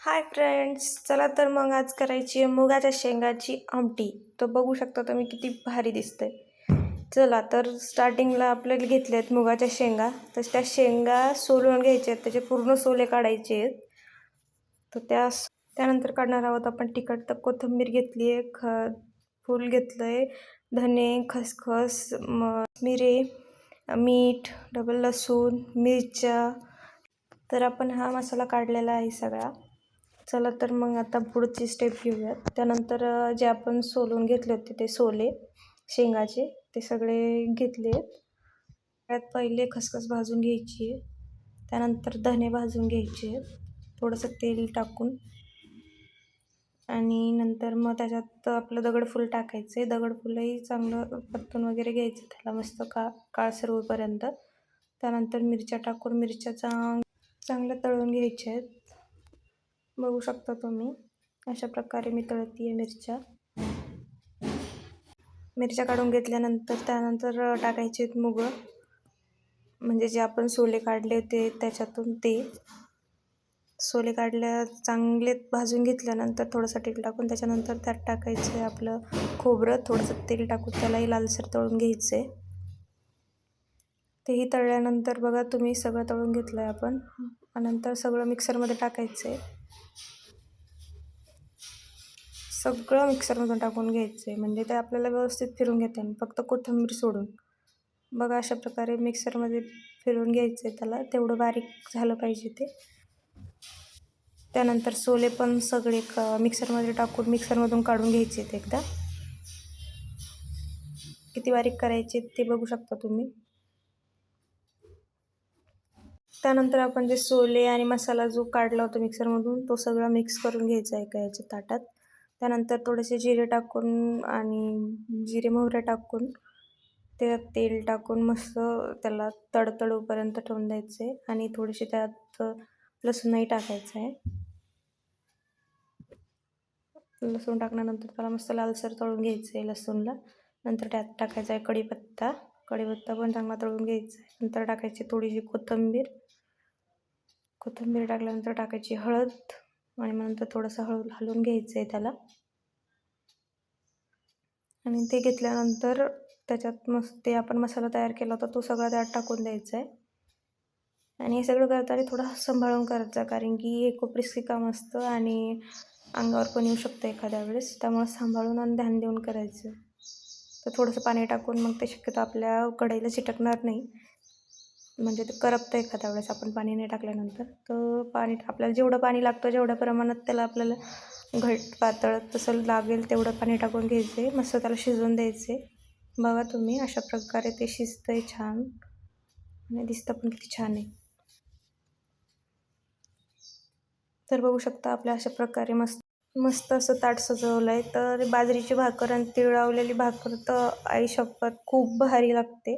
Hi friends चला तर मग आज करायची आहे मुगाच्या शेंगाची आमटी. तर बघू शकता तुम्ही किती भारी दिसते चला तर स्टार्टिंगला आपल्याला घेतले आहेत मुगाच्या शेंगा. तर त्या शेंगा सोलून घ्यायच्या आहेत त्याचे पूर्ण सोले काढायचे आहेत. तर त्या त्यानंतर काढणार आहोत आपण तिखट. तर कोथिंबीर घेतली आहे ख फूल घेतलं आहे धने खसखस म मिरे मीठ डबल लसूण मिरच्या. तर आपण हा मसाला काढलेला आहे सगळा. चला तर मग आता पुढची स्टेप घेऊयात. त्यानंतर जे आपण सोलून घेतले होते ते सोले शेंगाचे ते सगळे घेतले. आहेत त्यात पहिले खसखस भाजून घ्यायची आहे. त्यानंतर धने भाजून घ्यायचे आहेत. थोडंसं तेल टाकून. आणि नंतर मग त्याच्यात आपलं दगडफूल टाकायचं आहे दगडफूलही चांगलं परतून वगैरे घ्यायचं. त्याला मस्त का काळसर होईपर्यंत. त्यानंतर मिरच्या टाकून मिरच्या चांग चांगल्या तळून घ्यायच्या आहेत. बघू शकता तुम्ही. अशा प्रकारे मी तळती आहे मिरच्या. मिरच्या काढून घेतल्यानंतर त्यानंतर टाकायचे आहेत मुग. म्हणजे जे आपण सोले काढले होते त्याच्यातून ते. सोले काढल्या चांगले भाजून घेतल्यानंतर थोडंसं तेल टाकून त्याच्यानंतर त्यात टाकायचं आहे आपलं खोबरं. थोडंसं तेल टाकून त्यालाही लालसर तळून घ्यायचं आहे तेही तळल्यानंतर बघा तुम्ही सगळं तळून घेतलं आहे आपण नंतर सगळं मिक्सरमध्ये टाकायचं आहे सगळं मिक्सरमधून टाकून घ्यायचं आहे म्हणजे ते आपल्याला व्यवस्थित फिरून घेता येईल फक्त कोथिंबीर सोडून. बघा अशा प्रकारे मिक्सरमध्ये फिरून घ्यायचं आहे त्याला. तेवढं बारीक झालं पाहिजे ते. त्यानंतर सोले पण सगळे क मिक्सरमध्ये टाकून मिक्सरमधून काढून घ्यायचे आहेत एकदा. किती बारीक करायचे ते बघू शकता तुम्ही. त्यानंतर आपण जे सोले आणि मसाला जो काढला होता मिक्सरमधून तो सगळा मिक्स करून घ्यायचा आहे का याच्या ताटात. त्यानंतर थोडेसे जिरे टाकून आणि जिरे मोहरे टाकून ते तेल टाकून मस्त त्याला तडतडूपर्यंत ठेवून द्यायचं आहे आणि थोडेसे त्यात लसूणही टाकायचं. आहे लसूण टाकल्यानंतर त्याला मस्त लालसर तळून घ्यायचं आहे लसूणला. नंतर त्यात टाकायचा आहे कढीपत्ता. कढीपत्ता पण चांगला तळून घ्यायचा आहे. नंतर टाकायची थोडीशी कोथिंबीर. कोथिंबीर टाकल्यानंतर टाकायची हळद आणि मग नंतर थोडंसं हळू हलवून घ्यायचं आहे त्याला. आणि ते घेतल्यानंतर त्याच्यात मस्त ते आपण मसाला तयार केला होता तो सगळा त्यात टाकून द्यायचा आहे आणि हे सगळं करताना थोडं सांभाळून करायचा कारण की हे खूप रिस्की काम असतं आणि अंगावर पण येऊ शकतं एखाद्या वेळेस. त्यामुळे सांभाळून आणि ध्यान देऊन करायचं. तर थोडंसं पाणी टाकून मग ते शक्यतो आपल्या कढईला चिटकणार नाही. म्हणजे ते करपतं एखाद्या वेळेस आपण पाणी नाही टाकल्यानंतर. तर पाणी आपल्याला जेवढं पाणी लागतं जेवढ्या प्रमाणात त्याला आपल्याला घट पातळ तसं लागेल तेवढं पाणी टाकून घ्यायचे मस्त त्याला शिजवून द्यायचे. बघा तुम्ही अशा प्रकारे ते शिजतं आहे छान. आणि दिसतं पण किती छान आहे. तर बघू शकता आपल्या अशा प्रकारे मस्त मस्त असं ताट सजवलं आहे तर बाजरीची भाकर आणि तिळावलेली भाकर तर आई शपथ खूप भारी लागते.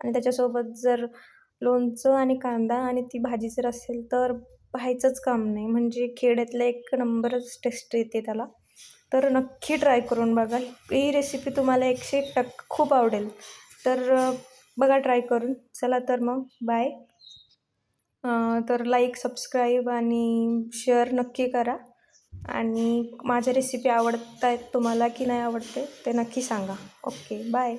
आणि त्याच्यासोबत जर लोणचं आणि कांदा आणि ती भाजी जर असेल तर पाहायचंच काम नाही. म्हणजे खेड्यातला एक नंबरच टेस्ट येते त्याला. तर नक्की ट्राय करून बघा. ही रेसिपी तुम्हाला एकशे एक टक्का खूप आवडेल. तर बघा ट्राय करून. चला तर मग. बाय तर लाईक सबस्क्राईब आणि शेअर नक्की करा. आणि माझ्या रेसिपी आवडत आहेत तुम्हाला की नाही आवडते ते नक्की सांगा. Okay bye